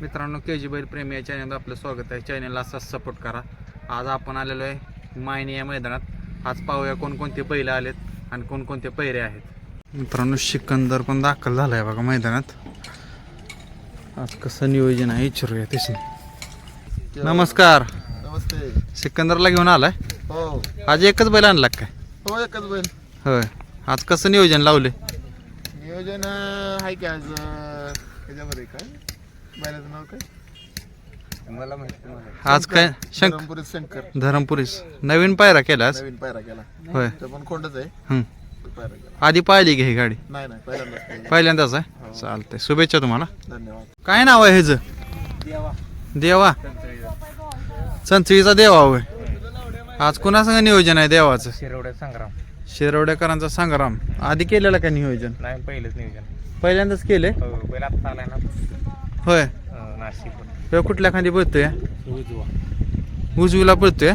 मित्रांनो के जी बैल प्रेमी या चॅनलवर आपलं स्वागत आहे. चॅनलला असाच सपोर्ट करा. आज आपण आलेलो आहे मायनी या मैदानात. आज पाहूया कोणकोणते बैल आलेत आणि कोणकोणते पैरे आहेत. मित्रांनो सिकंदर पण दाखल झाला आहे बघा मैदानात. आज कसं नियोजन आहे विचारूया तेच नमस्कार. नमस्ते. सिकंदरला घेऊन आलाय? हो. आज एकच बैल आणला काय? हो एकच बैल. होय. आज कसं नियोजन लावले नियोजन आहे की आज अं, ह्याच्यामध्ये काय? बैलाचं नाव काय? मला माहिती आज काय? शंक शंकर शंकर. धरमपुरीस. नवीन पायरा केला आज नवीन पायरा केला. होय. तो पण कोंडच आहे. हं. तो पायरा केला. आधी पाहिली घे ही गाडी. नाही नाही पहिल्यांदाच आहे? चालतंय. शुभेच्छा तुम्हाला. धन्यवाद. काय नाव आहे ह्याचं? देवा. संचवीचा देवा होय. आज कुणासंग नियोजन आहे देवाचं? शिरवड्यात संग्राम. शिरवडेकरांचा संग्राम. आधी केलेलं का नियोजन? नाही पहिलेच नियोजन. पहिल्यांदाच केले? हो पहिला आत्ता आलाय ना. होय. नाशिक ह्यो कुठल्या खांदी पळतोय? उजवा. उजवीला पळतोय?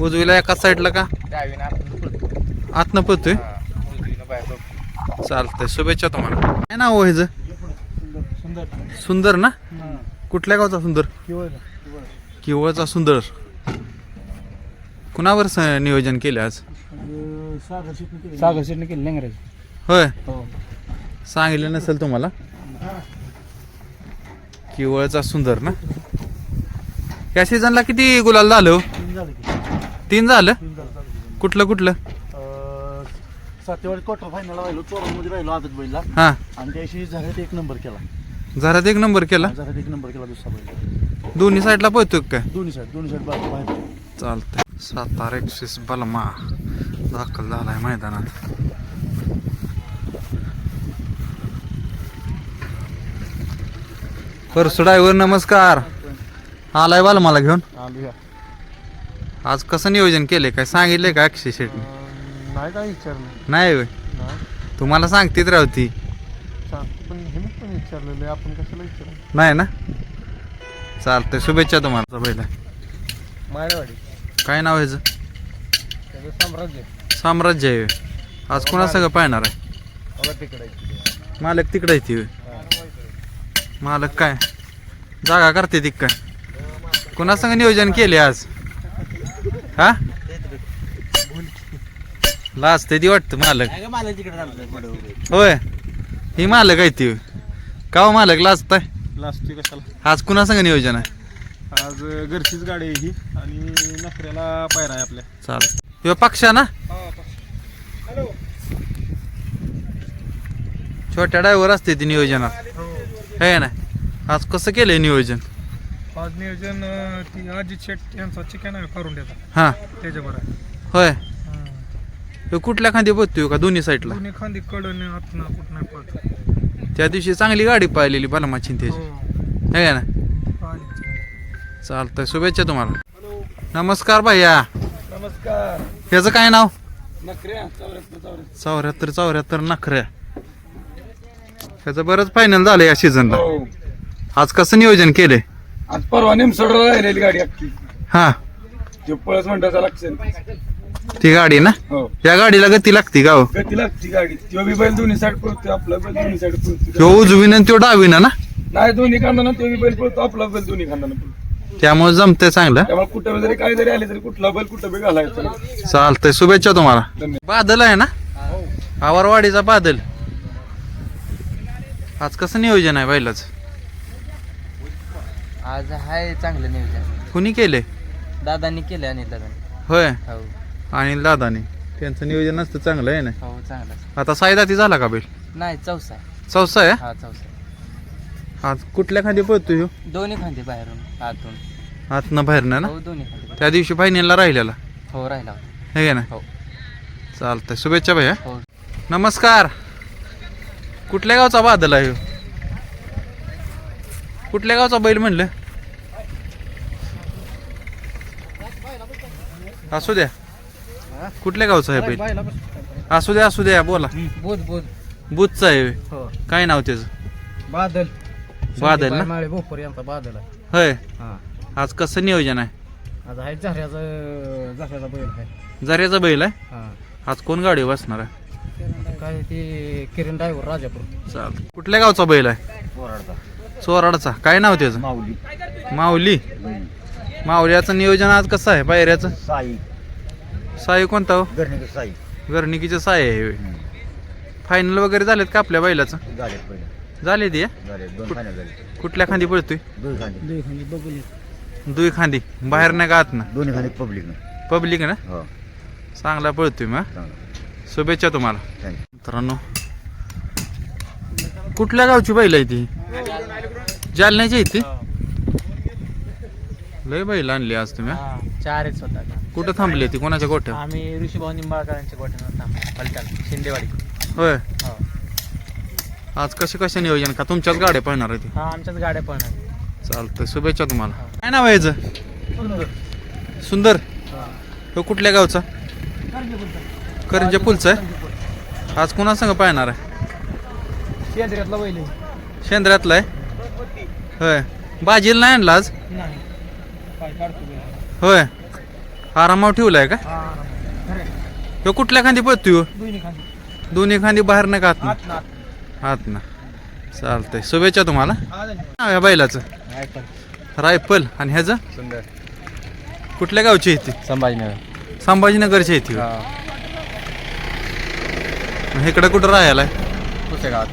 उजवीला एकाच साईडला का? डावीनं आपण पळतो आतनं पळतोय? उजवीनं बाहेर पळतो. चालतंय. शुभेच्छा तुम्हाला. काय नाव आहे ह्याचं? सुंदर. सुंदर ना? कुठल्या गावचा सुंदर? किवळचा सुंदर. कुणावर स- नियोजन केले आज? सागर शेटने केली. लेंगराज. होय. हो. सांगितलं नसेल तुम्हाला? किवळचा सुंदर ना? या सीझनला किती गुलाल झालं हो? तीन झालं कुठलं कुठलं? सातेवाडी क्वार्टर फायनल राहिलो चोरामध्ये राहिलो आदत हा. आणि त्याशी झऱ्यात एक नंबर केला. घरात एक नंबर केला? झऱ्यात एक नंबर केला दुसरा बैल. दोन्ही साईडला का काय? दोन्ही साईड दोन्ही साईड बाहेर चालतंय. सातारा एकशेस बलमा. दाखल झालाय मैदानात. परसू ड्रायव्हर नमस्कार. आलाय बलमाला घेऊन. आलूया आज कसं नियोजन केलंय? काय सांगितलंय का अक्षय शेटने? अं, नाही काय विचारलं. नाही होय. नाही. तुम्हाला सांगतेच राहती सांग पण हे मी पण विचारलेलं आहे आपण कशाला विचारलं नाही ना? चालतंय शुभेच्छा तुम्हाला. पहिला. मायवाडी काय नाव ह्याचं? त्याचं साम्राज्य. साम्राज्य आहे होय. आज कोणा सगळं पाहणार आहे? मला तिकडे मालक तिकडे येते होय. मालक काय? जागा करते ती काय? कोणा संग नियोजन केले आज? हा? लाजते ती वाटतं मालक. होय. ही मालक आहे ती. होय. का हो मालक लाजताय कशाला? आज कुणा संग नियोजन आहे? आज घरचीच गाडी आहे ही आणि नखऱ्याला पायरा आहे आपल्या. चाल किंवा पक्षा ना? छोट्या ड्रायव्हर असते ती नियोजनात. हे ना? आज कसं केलंय नियोजन? आज नियोजन अं, ती अजित शेट यांचा चिकन आहे करून देतात. हा. त्याच्यावर आहे. होय. हं. कुठल्या खांदी बघतोय का दोन्ही साईडला दोन्ही खांदी कडन आतनं कुठं नाही त्या दिवशी चांगली गाडी पाहिलेली बलमा चिंतेची. हो. हे ना? पाहिजे. चालतंय शुभेच्छा तुम्हाला. नमस्कार भैया. नमस्कार. ह्याचं काय नाव? नखऱ्या चौऱ्याहत्तर चौऱ्याहत्तर नखऱ्या. ह्याचं बरंच फायनल झालं या सीझनला आज कसं नियोजन केलंय? आज परवा निमसोडला राहिलेली गाडी अख्खी. हा. जे पळस म्हणतात ती गाडी ना? हो. या गाडीला गती लागते का हो? गती लागती गाडी. तो बी बैल दोन्ही साईड पळतो आपला बैल दोन्ही साईड पळतो ह्यो उजवीनं आणि डावीनं ना? नाही दोन्ही खांदाना तो बी बैल पळतो आपला बैल दोन्ही खांदाना पळतो. त्यामुळे जमतंय चांगलं. त्यामुळे कुठं जरी काय जरी आले तरी कुठला बैल कुठं बी घालायचं चालतंय शुभेच्छा तुम्हाला. धन्यवाद. बादल आहे ना? आवारवाडीचा बादल. आज कसं नियोजन आहे बैलाच? आज आहे चांगलं नियोजन. कुणी केले दादांनी केलं अनिल दादांनी. होय? हो. आणि दादाने. त्यांचं नियोजन असतं चांगलं आहे ना? हो चांगलं आता साईदाती झाला का बैल? नाही चौसा. चौसा आहे? हा चौसा. आज कुठल्या खांदी पळतो ह्यो? दोन्ही खांदे बाहेरून आतून. आतनं बाहेरनं ना? हो दोन्ही खांदे त्या दिवशी फायनलला राहिलेला. हो राहिला होता. हे ना. हो. चालतंय. शुभेच्छा भैया. हो. नमस्कार. कुठल्या गावचा बादल आहे? कुठल्या गावचा बैल म्हणलं? असू द्या. कुठल्या गावचा आहे बैल? असू द्या असू द्या बोला. बोध आहे. हो. काय नाव त्याचं? बादल. बादल ना? माळे भोपर यांचा बादल आहे. होय. हा. आज कसं नियोजन आहे? आज आहे झऱ्याचं झऱ्याचा बैल आहे. जऱ्याचा बैल आहे? हा. आज कोण गाडी बसणार आहे? काय ते किरण ड्रायव्हर राजापूर. चाल कुठल्या गावचा बैल आहे? चोराडचा काय नाव त्याचं? माऊली. माऊली? माऊल्याचं नियोजन आज कसं आहे? पायऱ्याचं? साई. साई कोणता हो? गरणिक साई. घरणिकीचं साई आहे फायनल वगैरे झालेत का आपल्या बैलाचं? झाले पहिले. झाले ते झाले दोन फायनल झाले कुठल्या खांदी पळतोय? दोन दुई खांदी. बाहेर नाही का आत ना दोन्ही पब्लिक ना. पब्लिक ना? हो. चांगला पळतोय मग. चांगलं. शुभेच्छा तुम्हाला. थँक्यू मित्रांनो कुठल्या गावची बैल आहे ती? जालन्याची आहे ती? लय बैल आणली आज तुम्ही हा? चार आहेत स्वतः. कुठं थांबली ती? कोणाच्या गोठ्या आम्ही ऋषीभाऊ निंबाळकरांच्या गोठ्यानं पलटाला शिंदेवाडी. होय? हो. आज कसे कसे नियोजन का? तुमच्याच गाड्या पळणार आहे ती? हा आमच्याच गाड्या पण आहेत. चालतंय शुभेच्छा तुम्हाला. काय नाव आहे याचं? सुंदर. तो कुठल्या गावचा? करंजा पुलचा आहे? आज कोणा संग पाहणार आहे? केंद्रातला बैल आहे. शेंद्र्यातला आहे? होय. बाजीला नाही आणला आज? नाही. काय काढतो बैल. होय. आरामावर ठेवलाय का? हा खरं तो कुठल्या खांदी पळतोय ह्यो? दोन्ही खाली दोन्ही खांदी बाहेर नाही का आत आत ना आत ना. चालतंय. शुभेच्छा तुम्हाला. नाव या बैलाचं? रायफल. आणि ह्याचं? सुंदर. कुठल्या गावची आहे ती? संभाजीनगर. संभाजीनगरची आहे ती इकडं कुठं राहायला आहे? पुसेगावात.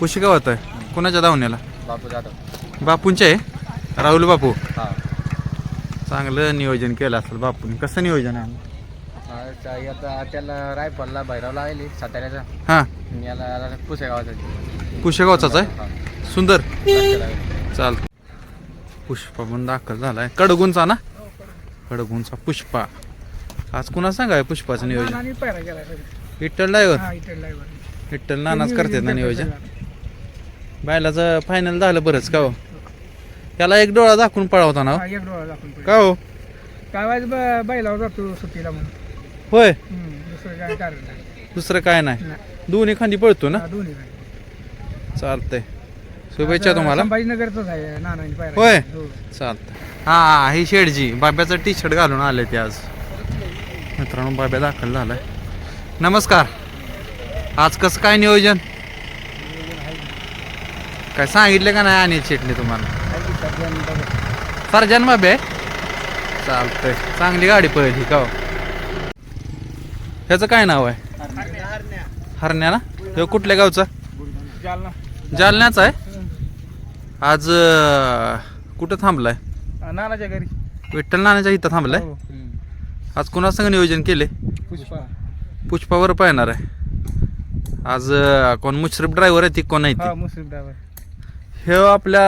पुशेगावात आहे? कुणाच्या धावण्याला? बापू जाधव. बापूंचे? आहे राहुल बापू? हा. चांगलं नियोजन केलं असेल बापून. कसं नियोजन आहे? आता त्याला रायफलला भैरवला आली साताऱ्याचा. हां. याला पुसेगावाचा पुशेगावचाच आहे? सुंदर. चाल पुष्पा पण दाखल झालाय. कडगुंचा ना? कडगुंचा पुष्पा. आज कुणा सांगाय पुष्पाचं नियोजन? विठ्ठल ड्रायव्हर? हा इथे ड्रायव्हर. विठ्ठल नानाच करतात ना नियोजन? बायलाचं फायनल झालं बरंच का हो? त्याला एक डोळा दाखवून पळावता ना हो? हा एक डोळा दाखवून पडला. का हो? काय वाज ब- बैलावर जातो सुट्टीला म्हणून. होय? हम्म, दुसरं काय कारण नाही. दुसरं काय नाही. नाही. दोन्ही खांदी पळतो ना? हा, दोन्ही. चालतंय. शुभेच्छा आता तुम्हाला. संभाजीनगरचंच आहे नानांनी पायरा होय? हो. हा ही शेडजी. बाब्याचं टी शर्ट घालून आले ते आज. मित्रांनो बाब्या दाखल झालाय. नमस्कार. आज कसं काय नियोजन? काय सांगितलं का नाही अनिल शेटने तुम्हाला? सर्जन बाबे चालतंय. चांगली गाडी पळली का हो? ह्याचं काय नाव आहे? हरण्या ना? ह्यो कुठल्या गावचा? जालना जालन्याचा आहे. आज कुठं थांबलाय? हा, नानाच्या घरी. विठ्ठल नाण्याच्या इथं थांबलाय? हो. आज कुणासंग नियोजन केले पुष्पा. पुष्पावर पाहणार आहे. आज अं, कोण मुश्रीफ ड्रायव्हर आहे ती कोण आहे हा ती मुस्लिम ड्रायव्हर हे आपल्या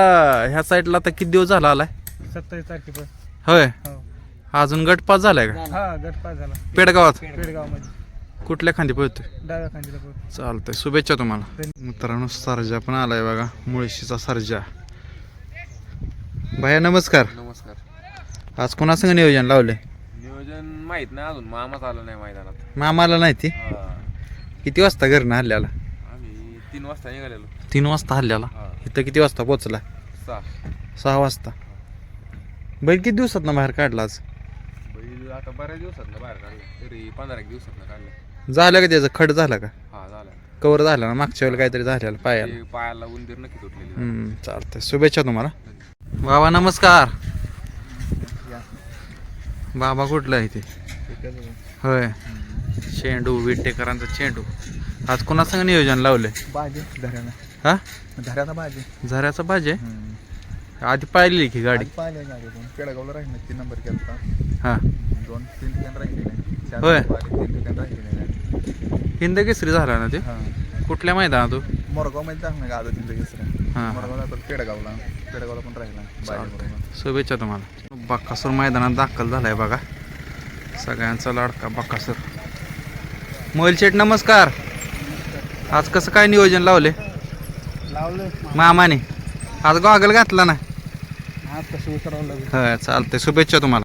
ह्या साईडला आता किती दिवस झाला आलाय? सत्तावीस तारखेपर्यंत होय? हो. अजून गट पास झालाय का? हा गट पास झाला. पेडगावात? पेडगावमध्ये. कुठल्या खांदी पळतोय डाव्या खांदीला पोहोच. चालतंय शुभेच्छा तुम्हाला. मित्रांनो सर्जा पण आलाय बघा मुळशीचा सर्जा. भैया नमस्कार. नमस्कार. आज कोणासंग नियोजन लावले नियोजन माहीत नाही अजून. मामाच आलं नाही मैदानात. मामाला नाही ती? हा. किती वाजता घरनं हल्ल्याला? आम्ही तीन वाजता निघालेलो. तीन वाजता हल्ल्याला? हा. इथं किती वाजता पोचला सहा. सहा वाजता. बैल किती दिवसात ना बाहेर काढला आज? बैल आता बऱ्याच दिवसात ना बाहेर काढलं. तरी पंधरा एक दिवसात ना काढलं. झालं का त्याचं? खड झाला का? हा झालं. कवर झाला ना? मागच्या वेळेला काहीतरी झालेलं पायाला. ते पायाला उंदीर नक्की तुटलेली. हम्म, चालतंय. शुभेच्छा तुम्हाला. बाबा नमस्कार. बाबा कुठला आहे ते? होय. चेंडू विटेकरांचा चेंडू. आज कोणासंग नियोजन लावलंय? बाजे धऱ्याला हा? धऱ्याचा बाजे झऱ्याचा भाजे आधी पाहिलेली की गाडी? पाहिले गाडी पण पेडगावला राहील तीन नंबर केला हा. दोन तीन ठिकाण राहिली नाही. चार होय. नंबर आले, तीन ठिकाण राहिली नाही. हिंद केसरी झाला ना ते? हा. कुठल्या मैदानात तू मोरगावमध्ये का आता तिथं हा. पेडगावला. पेडगावला पण राहिला. शुभेच्छा तुम्हाला. बक्कासूर मैदानात दाखल झालाय बघा. सगळ्यांचा लाडका बक्कासूर मोबाईल शेठ नमस्कार. आज कसं काय नियोजन लावले? लावलं मामाने. आज गॉगल घातला ना? आज कसं उतरवलं? होय चालतंय. शुभेच्छा तुम्हाला.